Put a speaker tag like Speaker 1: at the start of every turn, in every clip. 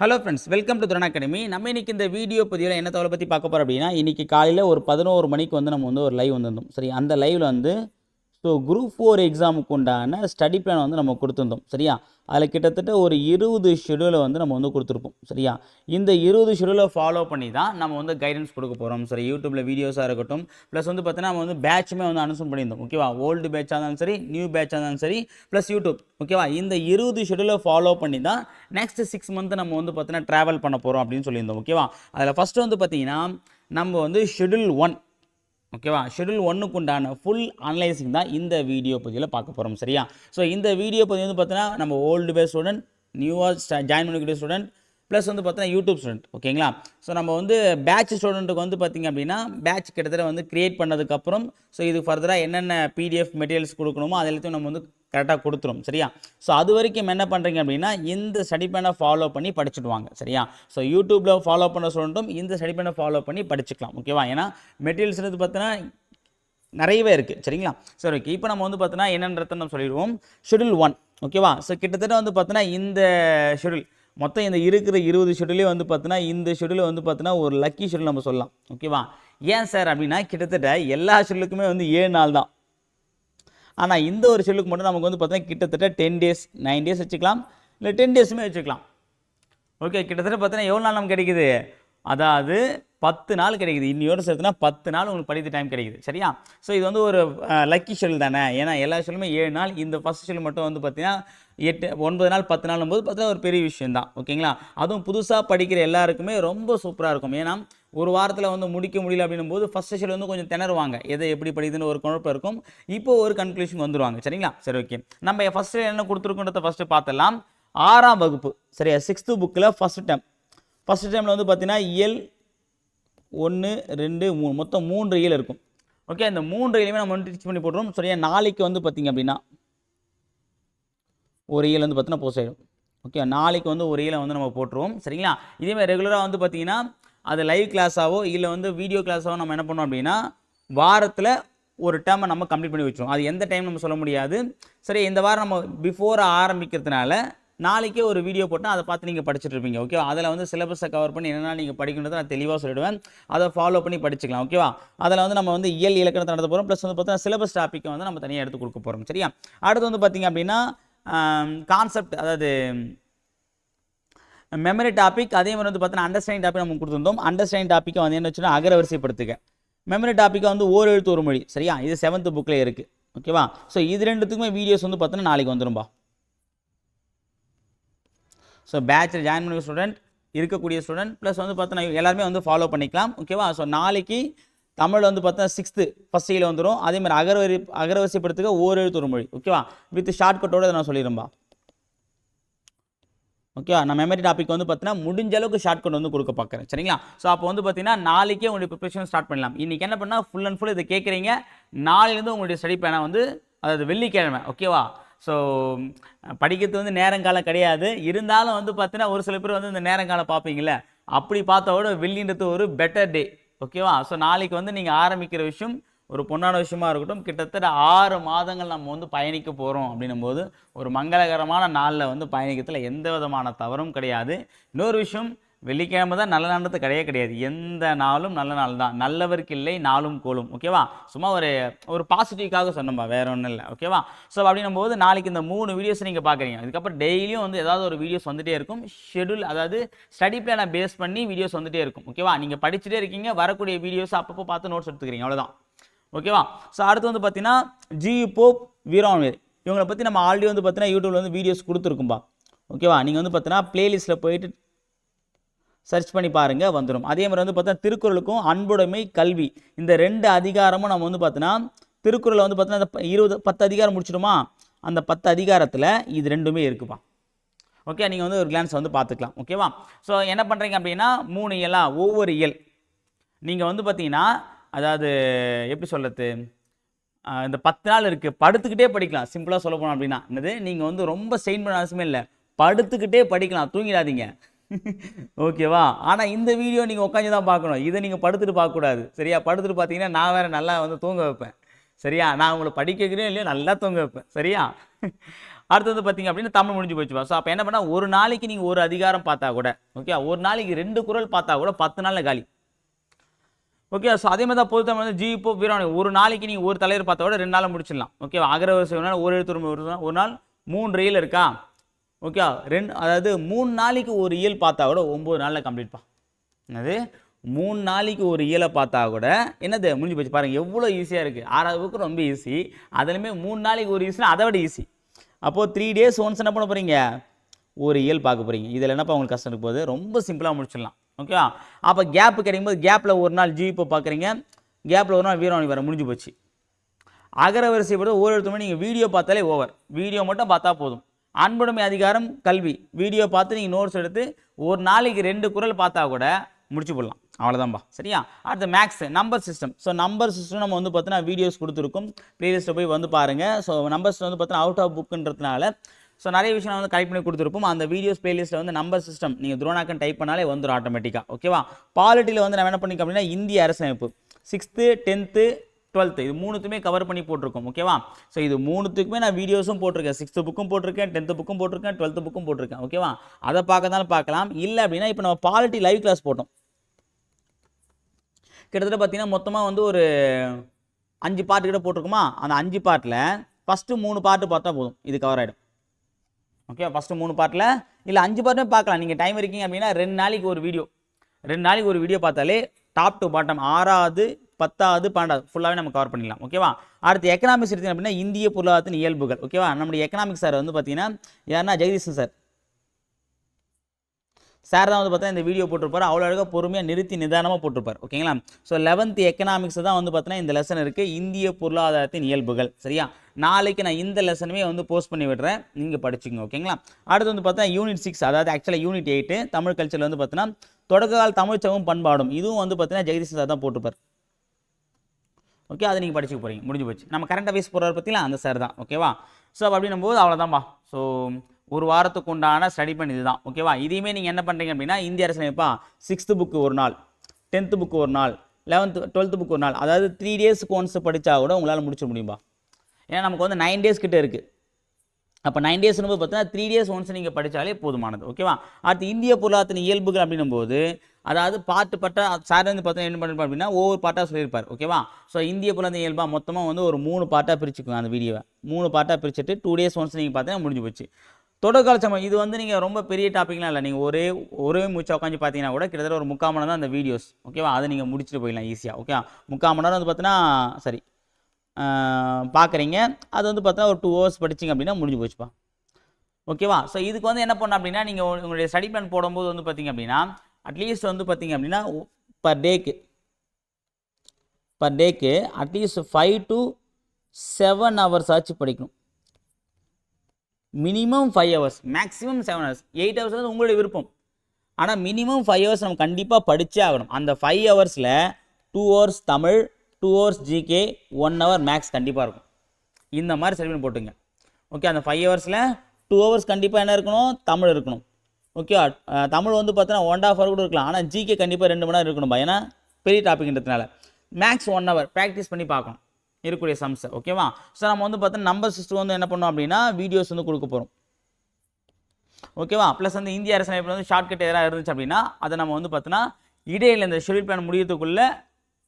Speaker 1: Hello friends welcome to Thuran academy நம்ம இன்னைக்கு இந்த வீடியோ பதிவில் என்ன தகவலை பற்றி பார்க்க போகிறோம் அப்படின்னா இன்றைக்கி காலையில் ஒரு பதினோரு மணிக்கு வந்து நம்ம வந்து ஒரு லைவ் வந்திருந்தோம். சரி அந்த லைவில் வந்து ஸோ குரூப் ஃபோர் எக்ஸாமுக்கு உண்டான ஸ்டடி பிளான் வந்து நம்ம கொடுத்துருந்தோம் சரியா? அதில் கிட்டத்தட்ட ஒரு இருபது ஷெடியூலை வந்து நம்ம வந்து கொடுத்துருப்போம் சரியா? இந்த இருபது ஷெடியூலை ஃபாலோ பண்ணி தான் நம்ம வந்து கைடன்ஸ் கொடுக்க போகிறோம் சரி யூடியூப்பில் வீடியோஸாக இருக்கட்டும் ப்ளஸ் வந்து பார்த்தீங்கன்னா நம்ம வந்து பேட்சுமே வந்து அனுசம் பண்ணியிருந்தோம் ஓகேவா ஓல்டு பேட்சாக இருந்தாலும் சரி நியூ பேட்சாக இருந்தாலும் சரி ப்ளஸ் யூடியூப் ஓகேவா இந்த இருபது ஷெடியூலை ஃபாலோ பண்ணி தான் நெக்ஸ்ட் சிக்ஸ் மந்த் நம்ம வந்து பார்த்தீங்கன்னா ட்ராவல் பண்ண போகிறோம் அப்படின்னு சொல்லியிருந்தோம் ஓகேவா அதில் ஃபஸ்ட்டு வந்து பார்த்தீங்கன்னா நம்ம வந்து ஷெடியூல் ஒன் ஓகேவா? ஷெடியூல் ஒன்றுக்கு உண்டான ஃபுல் அனலைசிங் தான் இந்த வீடியோ பதிவில் பார்க்க போகிறோம் சரியா? ஸோ இந்த வீடியோ பதிவு வந்து பார்த்தீங்கன்னா நம்ம ஓல்டு பேஸ் ஸ்டூடெண்ட் நியூவாக ஜாயின் பண்ணிக்கிட்ட ஸ்டூடெண்ட் ப்ளஸ் வந்து பார்த்தீங்கன்னா யூடியூப் ஸ்டூடெண்ட் ஓகேங்களா? ஸோ நம்ம வந்து பேட்ச் ஸ்டூடெண்ட்டுக்கு வந்து பார்த்திங்க அப்படின்னா பேட்ச் கிட்டத்தட்ட வந்து க்ரியேட் பண்ணதுக்கப்புறம் ஸோ இது ஃபர்தராக என்னென்ன பிடிஎஃப் மெட்டீரியல்ஸ் கொடுக்கணுமோ அது எல்லாத்தையும் நம்ம வந்து கரெக்டாக கொடுத்துரும் சரியா? ஸோ அது வரைக்கும் என்ன பண்ணுறீங்க அப்படின்னா இந்த ஸ்டடி ஃபாலோ பண்ணி படிச்சுடுவாங்க சரியா? ஸோ யூடியூப்பில் ஃபாலோ பண்ண ஸ்டூடெண்ட்டும் இந்த ஸ்டடி ஃபாலோ பண்ணி படிச்சுக்கலாம் ஓகேவா ஏன்னா மெட்டீரியல்ஸ்ன்றது பார்த்தீங்கன்னா நிறையவே இருக்குது சரிங்களா? சரி ஓகே இப்போ நம்ம வந்து பார்த்தோன்னா என்னன்றதை நம்ம சொல்லிடுவோம். ஷெடியூல் ஒன் ஓகேவா ஸோ கிட்டத்தட்ட வந்து பார்த்தோன்னா இந்த ஷெடியூல் மொத்தம் இந்த இருக்கிற இருபது ஷெடியூலே வந்து பார்த்தோன்னா இந்த ஷெடியூலை வந்து பார்த்தோன்னா ஒரு லக்கி ஷெடியூல் நம்ம சொல்லலாம் ஓகேவா ஏன் சார் அப்படின்னா கிட்டத்தட்ட எல்லா ஷெடியூலுக்குமே வந்து ஏழு நாள் தான். ஆனால் இந்த ஒரு ஷெல்லுக்கு மட்டும் நமக்கு வந்து பார்த்தீங்கன்னா கிட்டத்தட்ட டென் டேஸ் நைன் டேஸ் வச்சுக்கலாம். இல்லை டென் டேஸுமே வச்சுக்கலாம். ஓகே கிட்டத்தட்ட பார்த்தீங்கன்னா எவ்வளோ நாள் நமக்கு கிடைக்குது? அதாவது பத்து நாள் கிடைக்குது. இன்னையோட சேர்த்துனா பத்து நாள் உங்களுக்கு படித்த டைம் கிடைக்குது. சரியா? ஸோ இது வந்து ஒரு லக்கி ஷெல் தானே? ஏன்னா எல்லா ஷெல்லுமே ஏழு நாள். இந்த ஃபஸ்ட் ஷெல் மட்டும் வந்து பார்த்தீங்கன்னா எட்டு ஒன்பது நாள் பத்து நாளும் போது பார்த்தீங்கன்னா ஒரு பெரிய விஷயம் தான் ஓகேங்களா அதுவும் புதுசாக படிக்கிற எல்லாருக்குமே ரொம்ப சூப்பராக இருக்கும். ஏன்னா ஒரு வாரத்தில் வந்து முடிக்க முடியல அப்படின்னும் போது ஃபஸ்ட் செஷன் வந்து கொஞ்சம் திணறுவாங்க. எதை எப்படி படிக்குதுன்னு ஒரு குழப்பம் இருக்கும். இப்போ ஒரு கன்க்ளூஷன் வந்துடுவாங்க சரிங்களா? சரி ஓகே நம்ம ஃபஸ்ட்டு என்ன கொடுத்துருக்கோன்றத ஃபஸ்ட்டு பார்த்துடலாம். ஆறாம் வகுப்பு. சரியா? சிக்ஸ்த்து புக்கில் ஃபஸ்ட் டைம் ஃபஸ்ட் டைமில் வந்து பார்த்தீங்கன்னா இயல் ஒன்று ரெண்டு மூணு. மொத்தம் மூன்று இயல் இருக்கும். ஓகே இந்த மூன்று இயலுமே நம்ம வந்து டீச் பண்ணி போட்டுருவோம். சரியா? நாளைக்கு வந்து பார்த்திங்க அப்படின்னா ஒரு இயல் வந்து பார்த்தீங்கன்னா போஸ்ட் ஆகிடும் ஓகே நாளைக்கு வந்து ஒரு இயலை வந்து நம்ம போட்டுருவோம். சரிங்களா? இதேமாதிரி ரெகுலராக வந்து பார்த்தீங்கன்னா அது லைவ் கிளாஸாவோ இல்லை வந்து வீடியோ கிளாஸாவோ நம்ம என்ன பண்ணோம் அப்படின்னா வாரத்தில் ஒரு டேர்மை நம்ம கம்ப்ளீட் பண்ணி வச்சுருவோம். அது எந்த டைம் நம்ம சொல்ல முடியாது. சரி இந்த வாரம் நம்ம பிஃபோர் ஆரம்பிக்கிறதுனால நாளைக்கே ஒரு வீடியோ போட்டால் அதை பார்த்து நீங்கள் படிச்சுட்டு இருப்பீங்க ஓகேவா அதில் வந்து சிலபஸை கவர் பண்ணி என்னென்ன நீங்கள் படிக்கணுன்றதை நான் தெளிவாக சொல்லிடுவேன். அதை ஃபாலோ பண்ணி படிச்சுக்கலாம் ஓகேவா அதில் வந்து நம்ம வந்து இயல் இலக்கணத்தை நடத்த போகிறோம் ப்ளஸ் வந்து பார்த்தா சிலபஸ் டாப்பிக்கை வந்து நம்ம தனியாக எடுத்து கொடுக்க போகிறோம் சரியா? அடுத்து வந்து பார்த்திங்க அப்படின்னா கான்செப்ட் அதாவது மெமரி டாபிக் அதே மாதிரி வந்து பார்த்தீங்கன்னா அண்டர்ஸ்டாண்டிங் டாபிக் நம்ம கொடுத்துருந்தோம். அண்டர்ஸ்டாண்டிங் டாப்பிக்கை வந்து என்ன வச்சுன்னா அகரவரிசைப்படுத்துக. மெமரி டாப்பிக்கை வந்து ஓர் எழுத்து ஒரு மொழி. சரியா? இது செவன்த் புக்கில் இருக்குது ஓகேவா ஸோ இது ரெண்டுத்துக்குமே வீடியோஸ் வந்து பார்த்தோன்னா நாளைக்கு வந்துடும்பா ஸோ பேட்சில் ஜாயின் பண்ண ஸ்டூடெண்ட் இருக்கக்கூடிய ஸ்டூடெண்ட் ப்ளஸ் வந்து பார்த்தோன்னா எல்லாருமே வந்து ஃபாலோ பண்ணிக்கலாம். ஓகேவா ஸோ நாளைக்கு தமிழ் வந்து பார்த்தா சிக்ஸ்த்து ஃபஸ்ட் இயர் வந்துடும் அதேமாதிரி அகரவரி அகரவரிசைப்படுத்துக்க ஓர் எழுத்து ஒரு மொழி. ஓகேவா வித் ஷார்ட்கட்டோட நான் சொல்லிடும்பா ஓகேவா நான் மெமரி டாபிக் வந்து பார்த்தீங்கன்னா முடிஞ்ச அளவுக்கு கொண்டு வந்து கொடுக்க பார்க்குறேன் சரிங்களா? ஸோ அப்போ வந்து பார்த்தீங்கன்னா நாளைக்கே உங்களுடைய ப்ரிப்பரேஷன் ஸ்டார்ட் பண்ணலாம். இன்றைக்கி என்ன பண்ணால் ஃபுல் அண்ட் ஃபுல் இதை கேட்குறீங்க நாளையிலேருந்து உங்களுடைய ஸ்டடி பிளானை வந்து அதாவது வெள்ளிக்கிழமை ஓகேவா ஸோ படிக்கிறது வந்து நேரங்காலம் கிடையாது. இருந்தாலும் வந்து பார்த்தீங்கன்னா ஒரு சில பேர் வந்து இந்த நேரங்காலம் பார்ப்பீங்களே அப்படி பார்த்தா வெள்ளின்றது ஒரு பெட்டர் டே ஓகேவா ஸோ நாளைக்கு வந்து நீங்கள் ஆரம்பிக்கிற விஷயம் ஒரு பொன்னான விஷயமா இருக்கட்டும் கிட்டத்தட்ட ஆறு மாதங்கள் நம்ம வந்து பயணிக்க போகிறோம் அப்படின்னும் போது ஒரு மங்களகரமான நாளில் வந்து பயணிக்கிறதுல எந்த விதமான தவறும் கிடையாது. இன்னொரு விஷயம் வெள்ளிக்கிழமை தான் நல்ல நாள்ன்றது கிடையவே கிடையாது. எந்த நாளும் நல்ல நாள் தான். நல்லவருக்கு இல்லை நாளும் கோலும் ஓகேவா சும்மா ஒரு ஒரு பாசிட்டிவ்காக சொன்னோம்பா வேற ஒன்றும் இல்லை. ஓகேவா ஸோ அப்படின்னும் போது நாளைக்கு இந்த மூணு வீடியோஸ் நீங்கள் பார்க்குறீங்க இதுக்கப்புறம் டெய்லியும் வந்து ஏதாவது ஒரு வீடியோஸ் வந்துட்டே இருக்கும். ஷெடியூல் அதாவது ஸ்டடி பிளானை பேஸ் பண்ணி வீடியோஸ் வந்துகிட்டே இருக்கும். ஓகேவா நீங்கள் படிச்சுட்டே இருக்கீங்க வரக்கூடிய வீடியோஸ் அப்பப்போ பார்த்து நோட்ஸ் எடுத்துக்கிறீங்க. அவ்வளோதான் ஓகேவா? ஸோ அடுத்து வந்து பார்த்தீங்கன்னா ஜி போப் வீரான்வேர் இவங்களை பற்றி நம்ம ஆல்ரெடி வந்து பார்த்தீங்கன்னா யூடியூப்ல வந்து வீடியோஸ் கொடுத்துருக்கும்பா ஓகேவா? நீங்கள் வந்து பார்த்தீங்கன்னா ப்ளேலிஸ்ட்டில் போயிட்டு சர்ச் பண்ணி பாருங்கள் வந்துடும் அதே மாதிரி வந்து பார்த்தா திருக்குறளுக்கும் அன்புடைமை கல்வி. இந்த ரெண்டு அதிகாரமும் நம்ம வந்து பார்த்தோன்னா திருக்குறளை வந்து பார்த்தோன்னா அந்த இருபது பத்து அதிகாரம் முடிச்சிடுமா அந்த பத்து அதிகாரத்தில் இது ரெண்டுமே இருக்குப்பா ஓகே நீங்கள் வந்து ஒரு கிளான்ஸ் வந்து பார்த்துக்கலாம் ஓகேவா? ஸோ என்ன பண்ணுறீங்க அப்படின்னா மூணு இயலா? ஒவ்வொரு இயல். நீங்கள் வந்து பார்த்தீங்கன்னா அதாவது எப்படி சொல்கிறது இந்த பத்து நாள் இருக்குது படுத்துக்கிட்டே படிக்கலாம். சிம்பிளாக சொல்ல போனோம் அப்படின்னா. என்னது? நீங்கள் வந்து ரொம்ப செயின் பண்ண அவசியமே இல்லை. படுத்துக்கிட்டே படிக்கலாம். தூங்கிடாதீங்க. ஓகேவா ஆனால் இந்த வீடியோ நீங்கள் உட்காந்து தான் பார்க்கணும். இதை நீங்கள் படுத்துட்டு பார்க்கக்கூடாது. சரியா? படுத்துட்டு பார்த்தீங்கன்னா நான் வேறு நல்லா வந்து தூங்க வைப்பேன். சரியா? நான் உங்களை படிக்க வைக்கிறேன் இல்லையோ நல்லா தூங்க வைப்பேன். சரியா? அடுத்தது பார்த்தீங்க அப்படின்னா தமிழ் முடிஞ்சு போச்சுப்பா ஸோ அப்போ என்ன பண்ணால் ஒரு நாளைக்கு நீங்கள் ஒரு அதிகாரம் பார்த்தா கூட ஓகே ஒரு நாளைக்கு ரெண்டு குரல் பார்த்தா கூட பத்து நாளில் காலி. ஓகே ஸோ அதே மாதிரி தான் பொது தமிழ் வந்து ஜி இப்போ வீராணி. ஒரு நாளைக்கு நீங்கள் ஒரு தலைவர் பார்த்தா கூட ரெண்டு நாளில் முடிச்சிடலாம். ஓகேவா அகரவரிசை ஒரு நாள் ஒரு எழுத்து ஒரு நாள் ஒரு நாள் மூணு ரயில் இருக்கா? ஓகே ரெண்டு அதாவது மூணு நாளைக்கு ஒரு இயல் பார்த்தா கூட ஒம்பது நாளில் கம்ப்ளீட் என்னது? மூணு நாளைக்கு ஒரு இயலை பார்த்தா கூட என்னது? முடிஞ்சு போச்சு. பாருங்கள் எவ்வளோ ஈஸியாக இருக்குது ஆறாவது புக்கு ரொம்ப ஈஸி அதுலேயுமே மூணு நாளைக்கு ஒரு ஈஸினா அதை விட ஈஸி அப்போது த்ரீ டேஸ் ஒன்ஸ் என்ன பண்ண போகிறீங்க ஒரு இயல் பார்க்க போகிறீங்க இதில் என்னப்பா உங்களுக்கு கஷ்டம் இருக்க ரொம்ப சிம்பிளாக முடிச்சிடலாம். ஓகேவா? அப்போ கேப்பு கிடைக்கும்போது கேப்பில் ஒரு நாள் ஜிபோ பார்க்குறீங்க. கேப்பில் ஒரு நாள் வீரவாணி வர முடிஞ்சு போச்சு. அகர வரிசை ஒவ்வொரு இடத்துமே நீங்கள் வீடியோ பார்த்தாலே ஓவர் வீடியோ மட்டும் பார்த்தா போதும். அன்புடைமை அதிகாரம் கல்வி. வீடியோ பார்த்து நீங்கள் நோட்ஸ் எடுத்து ஒரு நாளைக்கு ரெண்டு குரல் பார்த்தா கூட முடிச்சு போடலாம். அவ்வளோதான்பா சரியா? அடுத்து maths number system so number system நம்ம வந்து பார்த்தீங்கன்னா வீடியோஸ் கொடுத்துருக்கோம். ப்ரீவியஸில் போய் வந்து பாருங்கள் ஸோ நம்பர்ஸ் வந்து பார்த்தீங்கன்னா அவுட் ஆஃப் புக்குன்றதுனால ஸோ நிறைய விஷயம் வந்து கலெக்ட் பண்ணி கொடுத்துருப்போம். அந்த வீடியோஸ் பிளேலிஸ்ட்டில் வந்து நம்பர் சிஸ்டம் நீங்கள் துரோனாக்கன் டைப் பண்ணாலே வந்துடும் ஆட்டோமேட்டிக்காக ஓகேவா பாலிட்டியில் வந்து நம்ம என்ன பண்ணிக்க அப்படின்னா இந்திய அரசமைப்பு. சிக்ஸ்த்து டென்த்து டுவெல்த்து இது மூணுத்துமே கவர் பண்ணி போட்டிருக்கோம். ஓகேவா ஸோ இது மூணுத்துக்குமே நான் வீடியோஸும் போட்டிருக்கேன். சிக்ஸ்த்து புக்கும் போட்டிருக்கேன் டென்த்து புக்கும் போட்டிருக்கேன் டுவெல்த்து புக்கும் போட்டிருக்கேன். ஓகேவா அதை பார்க்கறதாலும் பார்க்கலாம். இல்லை அப்படின்னா இப்போ நம்ம பாலிட்டி லைவ் கிளாஸ் போட்டோம். கிட்டத்தட்ட பார்த்தீங்கன்னா மொத்தமாக வந்து ஒரு அஞ்சு பாட்டு கிட்ட போட்டிருக்குமா? அந்த அஞ்சு பாட்டில் ஃபஸ்ட்டு மூணு பாட்டு பார்த்தா போதும். இது கவர் ஆகிடும் ஓகே ஃபஸ்ட்டு மூணு பார்ட்டில் இல்லை அஞ்சு பார்ட்டுமே பார்க்கலாம். நீங்கள் டைம் இருக்கீங்க அப்படின்னா ரெண்டு நாளைக்கு ஒரு வீடியோ ரெண்டு நாளைக்கு ஒரு வீடியோ பார்த்தாலே டாப் டு பாட்டம் ஆறாவது பத்தாவது பன்னெண்டாவது ஃபுல்லாகவே நம்ம கவர் பண்ணிடலாம். ஓகேவா அடுத்து எக்கனாமிக்ஸ் எடுத்தீங்க அப்படின்னா இந்திய பொருளாதாரத்தின் இயல்புகள். ஓகேவா நம்முடைய எக்கனாமிக்ஸ் சார் வந்து பார்த்தீங்கன்னா யாருன்னா ஜெகதீஷன் சார் சார் தான் வந்து பார்த்தா இந்த வீடியோ போட்டிருப்பார். அவ்வளோ அழகாக பொறுமையாக நிறுத்தி நிதானமாக போட்டிருப்பார். ஓகேங்களா? ஸோ லெவன்த் எக்கனாமிக்ஸ் தான் வந்து பார்த்தீங்கன்னா இந்த லெசன் இருக்குது இந்திய பொருளாதாரத்தின் இயல்புகள். சரியா? நாளைக்கு நான் இந்த லெசனுமே வந்து போஸ்ட் பண்ணி விடுறேன். நீங்கள் படிச்சுங்க ஓகேங்களா? அடுத்து வந்து பார்த்தா யூனிட் சிக்ஸ் அதாவது ஆக்சுவலாக யூனிட் எயிட்டு தமிழ் கல்ச்சரில் வந்து பார்த்தீங்கன்னா தொடக்க தமிழ்ச்சகம் தமிழ்ச்சவும் பண்பாடும். இதுவும் வந்து பார்த்தீங்கன்னா ஜெகதீஷ் சார் தான் போட்டிருப்பார். ஓகே? அதை நீங்கள் படிச்சுக்க போகிறீங்க முடிஞ்சு போச்சு. நம்ம கரண்ட் அஃபேர்ஸ் போகிறவர் பற்றிலாம் அந்த சார் தான். ஓகேவா? ஸோ அப்படின்னும் போது அவ்வளோதான்பா ஸோ ஒரு வாரத்துக்கு உண்டான ஸ்டடி பண்ணி இதுதான். ஓகேவா இதையுமே நீங்கள் என்ன பண்ணுறீங்க அப்படின்னா இந்திய அரசியலமைப்பா சிக்ஸ்த்து புக்கு ஒரு நாள் டென்த்து புக்கு ஒரு நாள் லெவன்த்து டுவெல்த்து புக்கு ஒரு நாள். அதாவது த்ரீ டேஸ்க்கு ஒன்ஸ் படித்தா கூட உங்களால் முடிச்ச முடியுமா ஏன்னா நமக்கு வந்து நைன் டேஸ் கிட்டே இருக்குது அப்போ நைன் டேஸ்னு போது பார்த்தீங்கன்னா த்ரீ டேஸ் ஒன்ஸ் நீங்கள் படித்தாலே போதுமானது. ஓகேவா அடுத்து இந்திய பொருளாதாரத்தின் இயல்புகள் அப்படின்னும் போது அதாவது பாட்டு பட்டா சார் வந்து பார்த்தா என்ன பண்ணிருப்பார் அப்படின்னா ஒவ்வொரு பாட்டாக சொல்லியிருப்பார். ஓகேவா ஸோ இந்திய பொருளாதார இயல்பாக மொத்தமாக வந்து ஒரு மூணு பாட்டாக பிரிச்சுக்கோங்க அந்த வீடியோவை மூணு பாட்டாக பிரிச்சுட்டு டூ டேஸ் ஒன்ஸ் நீங்கள் பார்த்தீங்கன்னா முடிஞ்சு போச்சு. தொடர்கால சமயம் இது வந்து நீங்கள் ரொம்ப பெரிய டாப்பிக்லாம் இல்லை. நீங்கள் ஒரே ஒரே மூச்சா உட்காந்து பார்த்தீங்கன்னா கூட கிட்டத்தட்ட ஒரு முக்கால் மணி தான் அந்த வீடியோஸ். ஓகேவா அதை நீங்கள் முடிச்சுட்டு போயிடலாம் ஈஸியாக ஓகே முக்கால் மணி நேரம் வந்து பார்த்தீங்கன்னா சரி. பார்க்குறீங்க அது வந்து பார்த்தா ஒரு டூ ஹவர்ஸ் படிச்சிங்க அப்படின்னா முடிஞ்சு போச்சுப்பா ஓகேவா ஸோ இதுக்கு வந்து என்ன பண்ண அப்படின்னா நீங்கள் உங்களுடைய ஸ்டடி பிளான் போடும்போது வந்து பார்த்தீங்க அப்படின்னா அட்லீஸ்ட் வந்து பார்த்தீங்க அப்படின்னா பர் டேக்கு per take at least five to seven hours ஆச்சு படிக்கணும். Minimum five hours maximum seven hours eight hours வந்து உங்களுடைய விருப்பம். ஆனால் மினிமம் ஃபைவ் ஹவர்ஸ் நம்ம கண்டிப்பாக படித்தே ஆகணும். அந்த ஃபைவ் ஹவர்ஸில் two hours Tamil two hours GK one hour maths கண்டிப்பாக இருக்கும். இந்த மாதிரி செலவு பண்ணி போட்டுங்க. ஓகே அந்த ஃபைவ் ஹவர்ஸில் டூ ஹவர்ஸ் கண்டிப்பாக என்ன இருக்கணும்? தமிழ் இருக்கணும். ஓகே தமிழ் வந்து பார்த்தீங்கன்னா ஒன் ஆஃப் ஹவர் கூட இருக்கலாம். ஆனால் ஜிகே கண்டிப்பாக ரெண்டு மணி நேரம் இருக்கணும் ஏன்னா பெரிய டாபிக்ன்றதுனால மேக்ஸ் ஒன் ஹவர் ப்ராக்டிஸ் பண்ணி பார்க்கணும். இருக்கக்கூடிய சம்ஸை ஓகேவா ஸோ நம்ம வந்து பார்த்தோன்னா நம்பர் சிஸ்டம் வந்து என்ன பண்ணோம் அப்படின்னா வீடியோஸ் வந்து கொடுக்க போகிறோம் ஓகேவா ப்ளஸ் வந்து இந்திய அரசியலமைப்பில் வந்து ஷார்ட்கட் எதாவது இருந்துச்சு அப்படின்னா அதை நம்ம வந்து பார்த்தோன்னா இடையில இந்த ஷெடியூல் பிளான் முடியறதுக்குள்ளே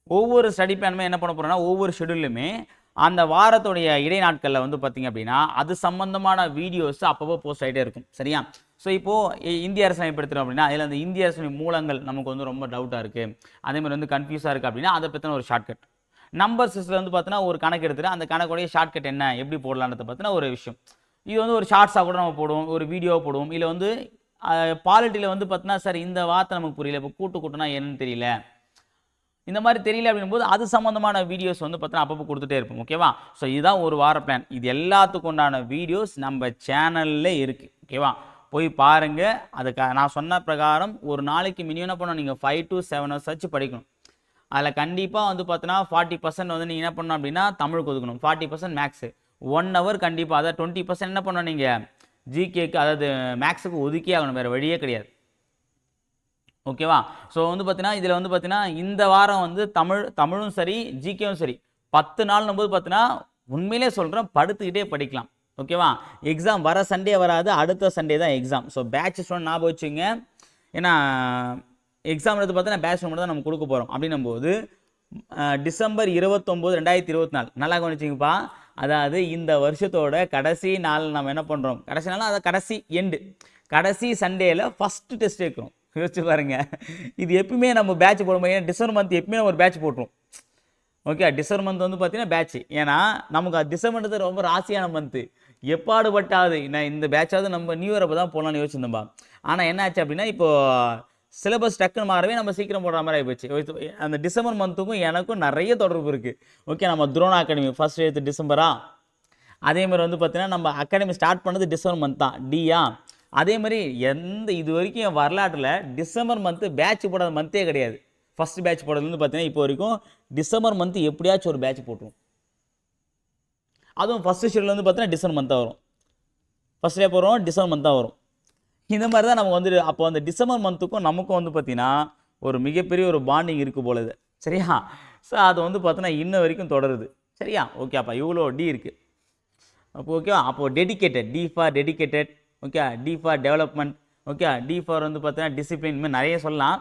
Speaker 1: ஒவ்வொரு ஸ்டடி பிளானுமே என்ன பண்ண போகிறோம்னா ஒவ்வொரு ஷெடியூலுமே அந்த வாரத்துடைய இடை நாட்களில் வந்து பார்த்திங்க அப்படின்னா அது சம்மந்தமான வீடியோஸ் அப்பப்போ போஸ்ட் ஆகிட்டே இருக்கும். சரியா? ஸோ இப்போது இந்திய அரசு எடுத்துட்டோம் அப்படின்னா அதில் அந்த இந்திய அரசு மூலங்கள் நமக்கு வந்து ரொம்ப டவுட்டாக இருக்குது அதே மாதிரி வந்து கன்ஃபியூஸாக இருக்குது அப்படின்னா அதை பற்றின ஒரு ஷார்ட்கட் நம்பர் சிஸ்டில் வந்து பார்த்தீங்கன்னா ஒரு கணக்கு எடுத்துகிட்டு அந்த கணக்குடைய ஷார்ட்கட் என்ன? எப்படி போடலான்றது பற்றின ஒரு விஷயம். இது வந்து ஒரு ஷார்ட்ஸாக கூட நம்ம போடுவோம் ஒரு வீடியோ போடுவோம். இல்லை வந்து பாலிட்டியில் வந்து பார்த்தீங்கன்னா சார் இந்த வார்த்தை நமக்கு புரியல. இப்போ கூட்டு கூட்டினா என்னன்னு தெரியல. இந்த மாதிரி தெரியல அப்படின்போது அது சம்மந்தமான வீடியோஸ் வந்து பார்த்தீங்கன்னா அப்பப்போ கொடுத்துட்டே இருப்போம். ஓகேவா ஸோ இதுதான் ஒரு வார பிளான் இது எல்லாத்துக்கு உண்டான வீடியோஸ் நம்ம சேனலில் இருக்குது ஓகேவா போய் பாருங்கள் அதுக்கு நான் சொன்ன பிரகாரம் ஒரு நாளைக்கு மினிமம் என்ன பண்ணணும்? நீங்கள் ஃபைவ் டு செவன் ஹவர்ஸ் வச்சு படிக்கணும். அதில் கண்டிப்பாக வந்து பார்த்தோன்னா ஃபார்ட்டி பர்சன்ட் வந்து நீங்கள் என்ன பண்ணணும் அப்படின்னா தமிழுக்கு ஒதுக்கணும் forty percent maths one hour கண்டிப்பாக அதாவது டுவெண்ட்டி பர்சன்ட் என்ன பண்ணணும் நீங்கள் ஜிகேக்கு அதாவது மேக்ஸுக்கு ஒதுக்கி ஆகணும் வேறு வழியே கிடையாது. ஓகேவா ஸோ வந்து பார்த்தீங்கன்னா இதில் வந்து பார்த்தீங்கன்னா இந்த வாரம் வந்து தமிழ் தமிழும் சரி ஜிகேவும் சரி பத்து நாள்னும் போது பார்த்தீங்கன்னா உண்மையிலே சொல்கிறேன் படுத்துக்கிட்டே படிக்கலாம். ஓகேவா எக்ஸாம் வர சண்டே வராது அடுத்த சண்டே தான் எக்ஸாம் ஸோ பேட்ச் ஸ்டூடெண்ட் ஞாபகம் வச்சுங்க ஏன்னா எக்ஸாம் எடுத்து பார்த்தா பேட்ச் மட்டும் தான் நம்ம கொடுக்க போகிறோம் அப்படின்னும் போது டிசம்பர் இருபத்தொம்போது ரெண்டாயிரத்தி இருபத்தி நாலு நல்லா கவனிச்சிங்கப்பா. அதாவது இந்த வருஷத்தோட கடைசி நாள் நம்ம என்ன பண்ணுறோம் கடைசி நாள் அதை கடைசி எண்டு கடைசி சண்டேயில் ஃபஸ்ட்டு டெஸ்ட் வைக்கிறோம். யோசிச்சு பாருங்க. இது எப்பயுமே நம்ம பேட்ச் போடும்போது ஏன்னா டிசம்பர் மந்த் எப்பயுமே நம்ம ஒரு பேட்ச் போட்டுரும் ஓகே டிசம்பர் மந்த் வந்து பார்த்தீங்கன்னா பேட்ச் ஏன்னா நமக்கு அது டிசம்பர் ரொம்ப ராசியான மந்த்து எப்பாடுபட்டாவது நான் இந்த பேட்சாவது நம்ம நியூ இயர் அப்போ தான் போகலான்னு யோசிச்சிருந்தோம்பா ஆனால் என்ன ஆச்சு அப்படின்னா இப்போது சிலபஸ் டக்குன்னு மாறவே நம்ம சீக்கிரம் போடுற மாதிரி ஆகிப்போச்சு அந்த டிசம்பர் மந்த்துக்கும் எனக்கும் நிறைய தொடர்பு இருக்குது ஓகே நம்ம துரோணா அகாடமி ஃபர்ஸ்ட் எடுத்து டிசம்பரா அதே மாதிரி வந்து பார்த்திங்கன்னா நம்ம அகாடமி ஸ்டார்ட் பண்ணது டிசம்பர் மந்த் தான். டியா அதே மாதிரி எந்த இது வரைக்கும் என் வரலாற்றில் டிசம்பர் மந்த்து பேட்ச் போடாத மந்த்தே கிடையாது. ஃபர்ஸ்ட் பேட்ச் போடுறதுலேருந்து பார்த்தீங்கன்னா இப்போ வரைக்கும் டிசம்பர் மந்த்து எப்படியாச்சும் ஒரு பேட்ச் போட்டுரும். அதுவும் ஃபஸ்ட்டு ஷெடியூல் வந்து பார்த்தீங்கன்னா டிசம்பர் மந்த்தாக வரும். ஃபஸ்ட் டே போகிறோம் டிசம்பர் மந்த்தாக வரும். இந்த மாதிரி தான் நமக்கு வந்துட்டு அப்போ அந்த டிசம்பர் மந்த்துக்கும் நமக்கும் வந்து பார்த்தீங்கன்னா ஒரு மிகப்பெரிய ஒரு பாண்டிங் இருக்குது போல இது. சரியா? ஸோ அது வந்து பார்த்தோன்னா இன்ன வரைக்கும் தொடருது. சரியா? ஓகே அப்போ இவ்வளோ டி இருக்குது அப்போ ஓகேவா அப்போது dedicated D for dedicated okay D for development okay D for வந்து பார்த்தீங்கன்னா டிசிப்ளின் மாதிரி நிறைய சொல்லலாம்.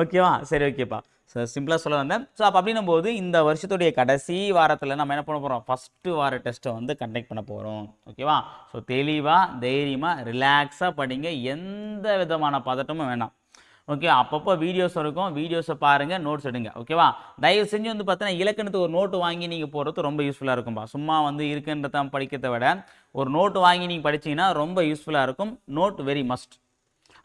Speaker 1: ஓகேவா சரி ஓகேப்பா ஸோ சிம்பிளாக சொல்ல வந்தேன். ஸோ அப்போ அப்படின்னும் போது இந்த வருஷத்துடைய கடைசி வாரத்தில் நம்ம என்ன பண்ண போகிறோம் ஃபஸ்ட்டு வார டெஸ்ட்டை வந்து கண்டக்ட் பண்ண போகிறோம் ஓகேவா ஸோ தெளிவாக தைரியமாக ரிலாக்ஸாக படிங்க. எந்த விதமான பதட்டமும் வேணாம். ஓகே அப்பப்போ வீடியோஸ் இருக்கும். வீடியோஸை பாருங்கள் நோட்ஸ் எடுங்க. ஓகேவா தயவு செஞ்சு வந்து பார்த்தீங்கன்னா இலக்கணத்துக்கு ஒரு நோட்டு வாங்கி நீங்கள் போகிறது ரொம்ப யூஸ்ஃபுல்லாக இருக்கும்பா. சும்மா வந்து இருக்குன்றத படிக்கிறதை விட ஒரு நோட்டு வாங்கி நீங்கள் படிச்சீங்கன்னா ரொம்ப யூஸ்ஃபுல்லாக இருக்கும். நோட் வெரி மஸ்ட்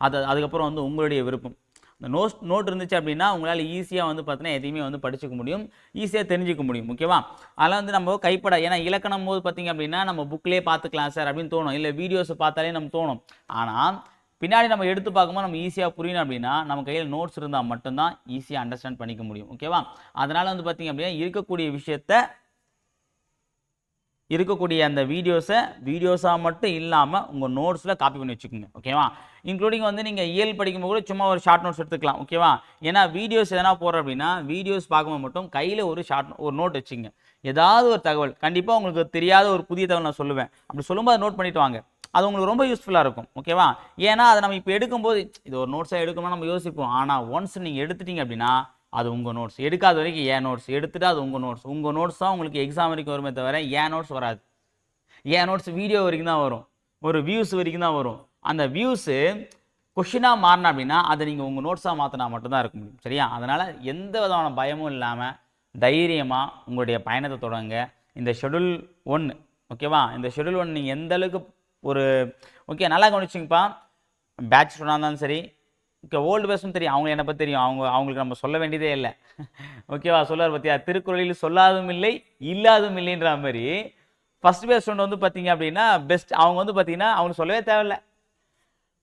Speaker 1: அது அதுக்கப்புறம் வந்து உங்களுடைய விருப்பம். இந்த நோஸ் நோட் இருந்துச்சு அப்படின்னா உங்களால் ஈஸியாக வந்து பார்த்தீங்கன்னா எதையுமே வந்து படிச்சுக்க முடியும். ஈஸியாக தெரிஞ்சுக்க முடியும் ஓகேவா அதெல்லாம் வந்து நம்ம கைப்பட ஏன்னா இலக்கணம் போது பார்த்தீங்க அப்படின்னா நம்ம புக்லேயே பார்த்துக்கலாம் சார் அப்படின்னு தோணும். இல்லை வீடியோஸை பார்த்தாலே நம்ம தோணும். ஆனால் பின்னாடி நம்ம எடுத்து பார்க்கும்போது நம்ம ஈஸியாக புரியணும் அப்படின்னா நம்ம கையில் நோட்ஸ் இருந்தால் மட்டும்தான் ஈஸியாக அண்டர்ஸ்டாண்ட் பண்ணிக்க முடியும் ஓகேவா அதனால் வந்து பார்த்தீங்க அப்படின்னா இருக்கக்கூடிய விஷயத்த இருக்கக்கூடிய அந்த வீடியோஸை வீடியோஸாக மட்டும் இல்லாமல் உங்கள் நோட்ஸில் காப்பி பண்ணி வச்சுக்கோங்க ஓகேவா இன்க்ளூடிங் வந்து நீங்கள் இயல் படிக்கும்போது கூட சும்மா ஒரு ஷார்ட் நோட்ஸ் எடுத்துக்கலாம் ஓகேவா ஏன்னா வீடியோஸ் எதனா போடுறோம் அப்படின்னா வீடியோஸ் பார்க்கும்போது மட்டும் கையில் ஒரு ஷார்ட் ஒரு நோட் வச்சுங்க ஏதாவது ஒரு தகவல் கண்டிப்பாக உங்களுக்கு தெரியாத ஒரு புதிய தகவல் நான் சொல்லுவேன். அப்படி சொல்லும்போது அதை நோட் பண்ணிவிட்டு வாங்க. அது உங்களுக்கு ரொம்ப யூஸ்ஃபுல்லாக இருக்கும் ஓகேவா ஏன்னா அதை நம்ம இப்போ எடுக்கும்போது இது ஒரு நோட்ஸாக எடுக்கணும்னு நம்ம யோசிப்போம். ஆனால் ஒன்ஸ் நீங்கள் எடுத்துட்டீங்க அப்படின்னா அது உங்கள் நோட்ஸ் எடுக்காத வரைக்கும் ஏன் நோட்ஸ் எடுத்துகிட்டு அது உங்கள் நோட்ஸ் உங்கள் நோட்ஸ் தான் உங்களுக்கு எக்ஸாம் வரைக்கும் வருமே தவிர ஏன் நோட்ஸ் வராது. ஏன் நோட்ஸ் வீடியோ வரைக்கும் தான் வரும். ஒரு வியூஸ் வரைக்கும் தான் வரும். அந்த வியூஸு கொஷினாக மாறினா அப்படின்னா அதை நீங்கள் உங்கள் நோட்ஸாக மாற்றினா மட்டும்தான் இருக்க முடியும். சரியா? அதனால் எந்த விதமான பயமும் இல்லாமல் தைரியமாக உங்களுடைய பயணத்தை தொடங்க. இந்த ஷெடியூல் ஒன்று ஓகேவா இந்த ஷெடியூல் ஒன்று நீங்கள் எந்த அளவுக்கு ஒரு ஓகே நல்லா கவனிச்சிங்கப்பா. பேட்ச் ஸ்டூடாக இருந்தாலும் சரி ஓல்டு பேசும் தெரியும். அவங்க என்னை பற்றி தெரியும். அவங்க அவங்களுக்கு நம்ம சொல்ல வேண்டியதே இல்லை. ஓகேவா சொல்லார் பற்றியா திருக்குறளில் சொல்லாதும் இல்லை இல்லாதும் இல்லைன்ற மாதிரி. ஃபஸ்ட் பேஸ் வந்து பார்த்தீங்க அப்படின்னா பெஸ்ட் அவங்க வந்து பார்த்தீங்கன்னா அவங்களுக்கு சொல்லவே தேவையில்லை.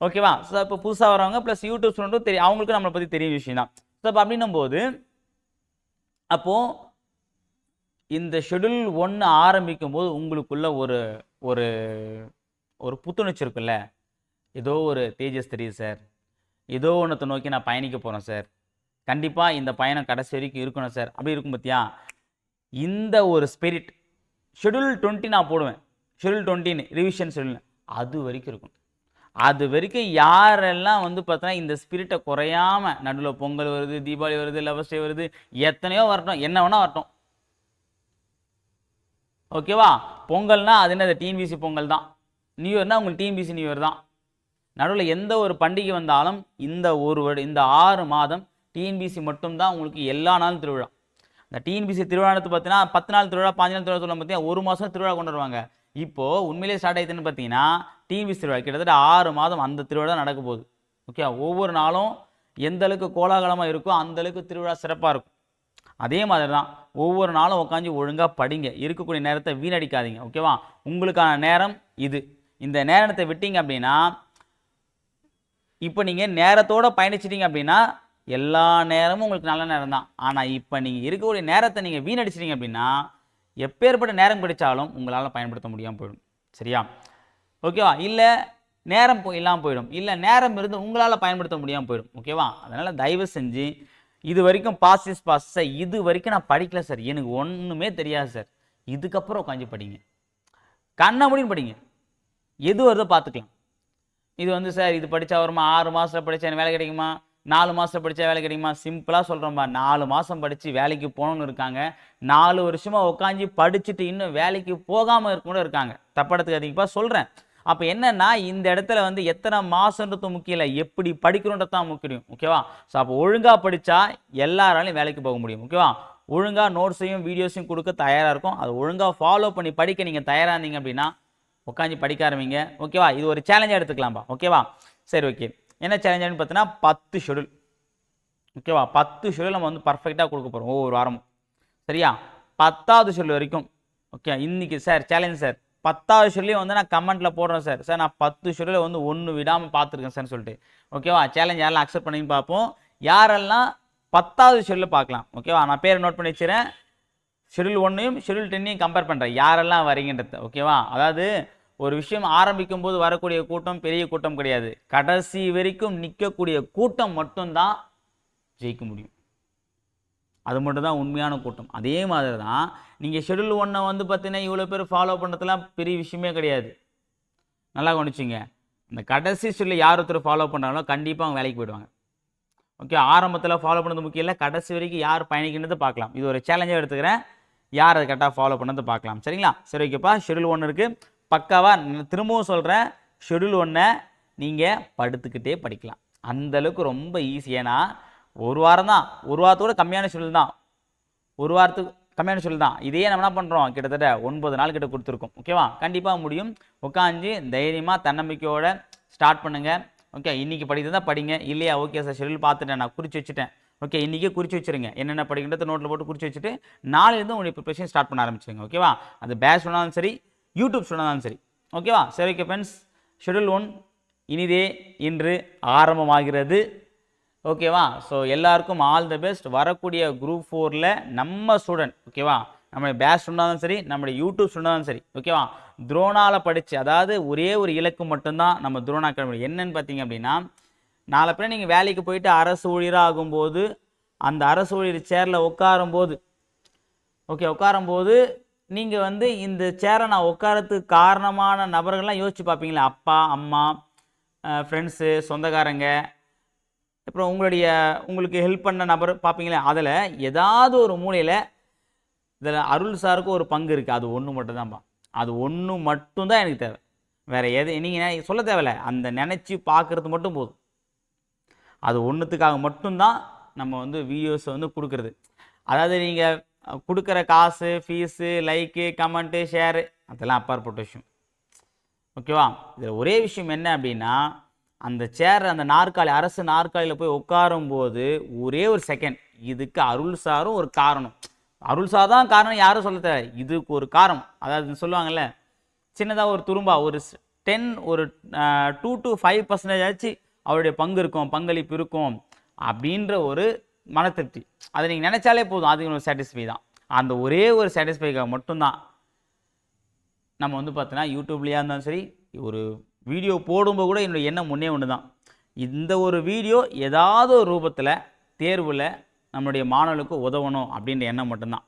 Speaker 1: ஓகேவா ஸோ இப்போ புதுசாக வரவங்க ப்ளஸ் யூடியூப் ஸ்டூடெண்ட்டும் தெரியும். அவங்களுக்கும் நம்மளை பற்றி தெரியும் விஷயம் தான். ஸோ அப்போ அப்படின்னும் போது அப்போது இந்த ஷெடியூல் ஒன்று ஆரம்பிக்கும் போது உங்களுக்குள்ள ஒரு ஒரு ஒரு புத்துணர்ச்சி இருக்குல்ல ஏதோ ஒரு தேஜஸ் தெரியுது சார் ஏதோ ஒன்றத்தை நோக்கி நான் பயணிக்க போகிறேன் சார். கண்டிப்பாக இந்த பயணம் கடைசி வரைக்கும் இருக்கணும் சார். அப்படி இருக்கும் பார்த்தியா இந்த ஒரு ஸ்பிரிட் ஷெடியூல் டுவெண்ட்டி நான் போடுவேன். ஷெடியூல் டுவெண்ட்டின்னு ரிவிஷன் ஷெடியூல் அது வரைக்கும் இருக்கும். அது வரைக்கும் யாரெல்லாம் வந்து பார்த்தோன்னா இந்த ஸ்பிரிட்டை குறையாம நடுவில் பொங்கல் வருது தீபாவளி வருது லவர்ஸ் டே வருது எத்தனையோ வரட்டும் என்ன வேணால் வரட்டும். ஓகேவா பொங்கல்னால் அது என்ன டிஎன்பிசி பொங்கல் தான். நியூ இயர்னா உங்களுக்கு டிஎன்பிசி நியூ இயர் தான். நடுவில் எந்த ஒரு பண்டிகை வந்தாலும் இந்த ஒரு இந்த ஆறு மாதம் டிஎன்பிசி மட்டும்தான் உங்களுக்கு எல்லா நாளும் திருவிழா. இந்த டிஎன்பிசி திருவிழானது பார்த்தீங்கன்னா பத்து நாள் திருவிழா பாஞ்சு நாள் திருவிழா சொல்லும் பார்த்தீங்கன்னா ஒரு மாதம் திருவிழா கொண்டு வருவாங்க. இப்போது உண்மையிலேயே ஸ்டார்ட் ஆயிடுதுன்னு பார்த்தீங்கன்னா டிஎன்பிசி திருவிழா கிட்டத்தட்ட ஆறு மாதம் அந்த திருவிழா நடக்க போகுது. ஓகே ஒவ்வொரு நாளும் எந்த அளவுக்கு கோலாகலமாக இருக்கோ அந்த அளவுக்கு திருவிழா சிறப்பாக இருக்கும். அதே மாதிரி தான் ஒவ்வொரு நாளும் உட்காந்து ஒழுங்காக படிங்க. இருக்கக்கூடிய நேரத்தை வீணடிக்காதீங்க. ஓகேவா உங்களுக்கான நேரம் இது. இந்த நேரத்தை விட்டீங்க அப்படின்னா இப்போ நீங்கள் நேரத்தோடு பயணிச்சிட்டிங்க அப்படின்னா எல்லா நேரமும் உங்களுக்கு நல்ல நேரம் தான். ஆனால் இப்போ நீங்கள் இருக்கக்கூடிய நேரத்தை நீங்கள் வீணடிச்சிட்டிங்க அப்படின்னா எப்பேற்பட்ட நேரம் கிடைச்சாலும் உங்களால் பயன்படுத்த முடியாமல் போயிடும். சரியா? ஓகேவா இல்லை நேரம் போ இல்லாமல் போயிடும். இல்லை நேரம் இருந்து உங்களால் பயன்படுத்த முடியாமல் போயிடும். ஓகேவா அதனால் தயவு செஞ்சு இது வரைக்கும் பாஸ் இஸ் பாஸ் சார் இது வரைக்கும் நான் படிக்கல சார். எனக்கு ஒன்றுமே தெரியாது சார். இதுக்கப்புறம் உட்காந்து படிங்க. கண்ணை முடின்னு படிங்க. எது வருதோ பார்த்துக்கலாம். இது வந்து சார் இது படித்தா வருமா? ஆறு மாதத்தில் படித்தா எனக்கு வேலை கிடைக்குமா? நாலு மாதம் படித்தா வேலை கிடைக்குமா? சிம்பிளாக சொல்கிறோம்பா நாலு மாதம் படித்து வேலைக்கு போகணும்னு இருக்காங்க. நாலு வருஷமாக உட்காந்து படிச்சுட்டு இன்னும் வேலைக்கு போகாமல் இருக்கணும் இருக்காங்க. தப்படத்துக்கு அதிகமாக சொல்கிறேன் அப்போ என்னன்னா இந்த இடத்துல வந்து எத்தனை மாதன்றது முக்கியம் இல்லை. எப்படி படிக்கணுன்றது தான் முக்கியம். ஓகேவா ஸோ அப்போ ஒழுங்காக படித்தா எல்லாராலையும் வேலைக்கு போக முடியும். ஓகேவா ஒழுங்காக நோட்ஸையும் வீடியோஸையும் கொடுக்க தயாராக இருக்கும். அது ஒழுங்காக ஃபாலோ பண்ணி படிக்க நீங்கள் தயாராக இருந்தீங்க அப்படின்னா உட்காந்து படிக்க ஆரம்பிங்க. ஓகேவா இது ஒரு சேலஞ்சாக எடுத்துக்கலாம்பா. ஓகேவா சரி ஓகே என்ன சேலஞ்சுன்னு பார்த்தீங்கன்னா பத்து ஷெடியூல் ஓகேவா பத்து ஷெடியூல் நம்ம வந்து பர்ஃபெக்டாக கொடுக்க போகிறோம் ஒவ்வொரு வாரமும். சரியா? பத்தாவது ஷெடியூல் வரைக்கும். ஓகே இன்னைக்கு சார் சேலஞ்ச் சார் பத்தாவது ஷெடியூலையும் வந்து நான் கமெண்ட்டில் போடுறேன் சார் சார் நான் பத்து ஷெடியூலை வந்து ஒன்று விடாமல் பார்த்துருக்கேன் சார்னு சொல்லிட்டு. ஓகேவா சேலஞ்ச் யாரெல்லாம் அக்செப்ட் பண்ணின்னு பார்ப்போம். யாரெல்லாம் பத்தாவது ஷெடியூலில் பார்க்கலாம். ஓகேவா நான் பேரை நோட் பண்ணி வச்சுறேன் ஷெடியூல் ஒன்றையும் ஷெடியூல் டென்னையும் கம்பேர் பண்ணுறேன் யாரெல்லாம் வரீங்கன்றது. ஓகேவா அதாவது ஒரு விஷயம் ஆரம்பிக்கும் போது வரக்கூடிய கூட்டம் பெரிய கூட்டம் கிடையாது. கடைசி வரைக்கும் நிற்கக்கூடிய கூட்டம் மட்டும்தான் ஜெயிக்க முடியும். அது மட்டும் தான் உண்மையான கூட்டம். அதே மாதிரி தான் நீங்கள் ஷெடியூல் ஒன்றை வந்து பார்த்தீங்கன்னா இவ்வளோ பேர் ஃபாலோ பண்ணுறதுலாம் பெரிய விஷயமே கிடையாது. நல்லா கவனிச்சிங்க. இந்த கடைசி ஷெடியூல் யார் ஒருத்தர் ஃபாலோ பண்ணுறாங்களோ கண்டிப்பாக அவங்க வேலைக்கு போயிடுவாங்க. ஓகே ஆரம்பத்தில் ஃபாலோ பண்ணது முக்கியம் இல்லை கடைசி வரைக்கும் யார் பயணிக்கின்றது பார்க்கலாம். இது ஒரு சேலஞ்சாக எடுத்துக்கிறேன். யார் அதை கரெக்டாக ஃபாலோ பண்ணது பார்க்கலாம். சரிங்களா? சரி ஓகேப்பா ஷெடியூல் ஒன்று இருக்குது பக்காவாக திரும்பவும் சொல்கிறேன் ஷெடியூல் ஒன்றை நீங்கள் படுத்துக்கிட்டே படிக்கலாம். அந்த அளவுக்கு ரொம்ப ஈஸி ஏன்னா ஒரு வாரம் தான். ஒரு வாரத்தோட கம்மியான ஷெடியூல் தான். ஒரு வாரத்துக்கு கம்மியான ஷெடியூல் தான். இதே நம்ம என்ன பண்ணுறோம் கிட்டத்தட்ட ஒன்பது நாள் கிட்ட கொடுத்துருக்கோம். ஓகேவா கண்டிப்பாக முடியும். உட்காந்து தைரியமாக தன்னம்பிக்கையோட ஸ்டார்ட் பண்ணுங்கள் ஓகே இன்றைக்கி படிக்கிறது தான் படிங்க. இல்லையா? ஓகே சார் ஷெடியூல் பார்த்துட்டேன். நான் குறித்து வச்சுட்டேன். ஓகே இன்றைக்கே குறித்து வச்சுருங்க. என்னென்ன படிக்கின்றத நோட்டில் போட்டு குறித்து வச்சுட்டு நாளையிலேருந்து உங்களுடைய ப்ரிப்பரேஷன் ஸ்டார்ட் பண்ண ஆரம்பிச்சுங்க ஓகேவா அது பேஸ் பண்ணாலும் சரி யூடியூப் சொன்னாலும் சரி. ஓகேவா? சரி ஓகே ஃப்ரெண்ட்ஸ் ஷெடியூல் ஒன் இனிதே இன்று ஆரம்பமாகிறது. ஓகேவா? ஸோ எல்லாருக்கும் ஆல் த பெஸ்ட் வரக்கூடிய குரூப் ஃபோரில் நம்ம ஸ்டூடெண்ட் ஓகேவா? நம்மளுடைய பேட்ச் சொன்னாலும் சரி நம்மளுடைய யூடியூப் சொன்னாலும் சரி ஓகேவா? துரோணாவில் படித்து அதாவது ஒரே ஒரு இலக்கு மட்டும்தான் நம்ம துரோணா அகாடமி என்னன்னு பார்த்தீங்க அப்படின்னா நாலு பேர் நீங்கள் வேலைக்கு போயிட்டு அரசு ஊழியராக ஆகும்போது அந்த அரசு ஊழியர் சேரில் உட்காரும்போது ஓகே உட்காரும்போது நீங்கள் வந்து இந்த சேரை நான் உட்காரத்துக்கு காரணமான நபர்கள்லாம் யோசிச்சு பார்ப்பீங்களா? அப்பா அம்மா ஃப்ரெண்ட்ஸு சொந்தக்காரங்க அப்புறம் உங்களுடைய உங்களுக்கு ஹெல்ப் பண்ண நபர் பார்ப்பீங்களே? அதில் ஏதாவது ஒரு மூலையில் இதில் அருள் சாருக்கு ஒரு பங்கு இருக்குது அது ஒன்று மட்டும்தான்ப்பா அது ஒன்று மட்டும்தான் எனக்கு தேவை. வேறு எது நீங்கள் சொல்ல தேவையில்ல. அந்த நினச்சி பார்க்குறது மட்டும் போதும். அது ஒன்றுத்துக்காக மட்டும்தான் நம்ம வந்து வீடியோஸை வந்து கொடுக்குறது. அதாவது நீங்கள் கொடுக்குற காசு ஃபீஸு லைக்கு கமெண்ட்டு ஷேரு அதெல்லாம் அப்பாற்பட்ட விஷயம். ஓகேவா இதில் ஒரே விஷயம் என்ன அப்படின்னா அந்த சேர் அந்த நாற்காலி அரசு நாற்காலியில் போய் உட்காரும்போது ஒரே ஒரு செகண்ட் இதுக்கு அருள் சாரும் ஒரு காரணம். அருள் சார் தான் காரணம் யாரும் சொல்ல தேவை இதுக்கு ஒரு காரணம். அதாவது சொல்லுவாங்கல்ல சின்னதாக ஒரு துரும்பா ஒரு டென் ஒரு டூ டு ஃபைவ் பர்சன்டேஜ் ஆச்சு அவருடைய பங்கு இருக்கும் பங்களிப்பு இருக்கும் அப்படின்ற ஒரு மன திருப்தி அதை நீங்கள் நினச்சாலே போதும். அது ஒரு சாட்டிஸ்ஃபை தான். அந்த ஒரே ஒரு சாட்டிஸ்ஃபைக்காக மட்டும்தான் நம்ம வந்து பார்த்தோன்னா யூடியூப்லேயா இருந்தாலும் சரி ஒரு வீடியோ போடும்போது கூட என்னுடைய எண்ணம் முன்னே ஒன்று தான் இந்த ஒரு வீடியோ ஏதாவது ஒரு ரூபத்தில் தேர்வில் நம்மளுடைய மாணவர்களுக்கு உதவணும் அப்படின்ற எண்ணம் மட்டும்தான்.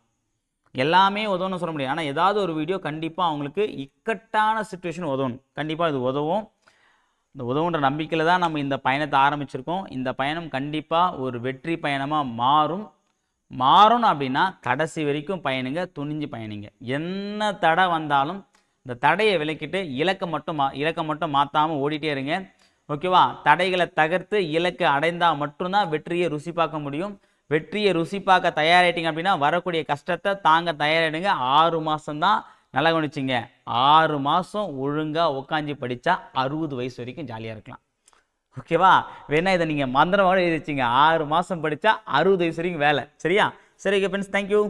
Speaker 1: எல்லாமே உதவணும்னு சொல்ல முடியாது. ஆனால் ஏதாவது ஒரு வீடியோ கண்டிப்பாக அவங்களுக்கு இக்கட்டான சுச்சுவேஷன் உதவணும். கண்டிப்பாக இது உதவும். இந்த உதவுன்ற நம்பிக்கையில் தான் நம்ம இந்த பயணத்தை ஆரம்பிச்சிருக்கோம். இந்த பயணம் கண்டிப்பாக ஒரு வெற்றி பயணமாக மாறும். மாறணும் அப்படின்னா கடைசி வரைக்கும் பயணிங்க துணிஞ்சு பயணிங்க. என்ன தடை வந்தாலும் இந்த தடையை விலக்கிட்டு இலக்கை மட்டும் மா இலக்கை மட்டும் மாற்றாமல் ஓடிட்டே இருங்க. ஓகேவா? தடைகளை தகர்த்து இலக்கை அடைந்தால் மட்டும்தான் வெற்றியை ருசி பார்க்க முடியும். வெற்றியை ருசி பார்க்க தயாராகிட்டீங்க அப்படின்னா வரக்கூடிய கஷ்டத்தை தாங்க தயாராகிடுங்க ஆறு மாதம்தான் நல்லா கவனிச்சிங்க. ஆறு மாதம் ஒழுங்காக உட்காந்து படித்தா அறுபது வயசு வரைக்கும் ஜாலியாக இருக்கலாம். ஓகேவா? வேணா இதை நீங்கள் மந்திரமாக எழுதி வச்சிங்க ஆறு மாதம் படித்தா அறுபது வயசு வரைக்கும் வேலை. சரியா? சரி ஓகே ஃப்ரெண்ட்ஸ் தேங்க்யூ